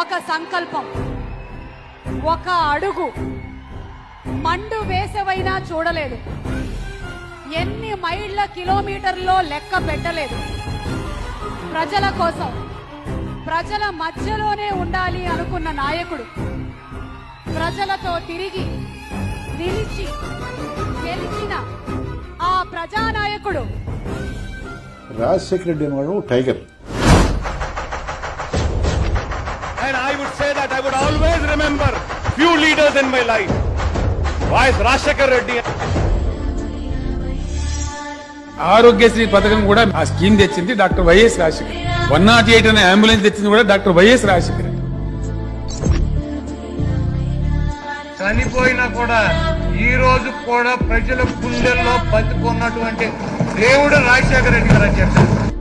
ఒక సంకల్పం ఒక అడుగు. మండు వేసవైనా చూడలేదు. ఎన్ని మైళ్ళ కిలోమీటర్లో లెక్క పెట్టలేదు. ప్రజల కోసం ప్రజల మధ్యలోనే ఉండాలి అనుకున్న నాయకుడు. ప్రజలతో తిరిగి నిలిచి గెలిచిన ఆ ప్రజానాయకుడు. రాజశేఖర రెడ్డి అనేవాడు tiger. And I would say that I would always remember few leaders in my life. Vice Rashekar Reddy. Aarogyasri పథకం కూడా ఆ స్కీమ్ తెచ్చింది doctor YS Rajasekhar one nought eight అనే అంబులెన్స్ తెచ్చింది కూడా డాక్టర్ వైఎస్ రాజశేఖర్ చనిపోయినా కూడా ఈ రోజు కూడా ప్రజల గుండెల్లో బతుకున్నటువంటి దేవుడు రాజశేఖర రెడ్డి గారు అని చెప్పారు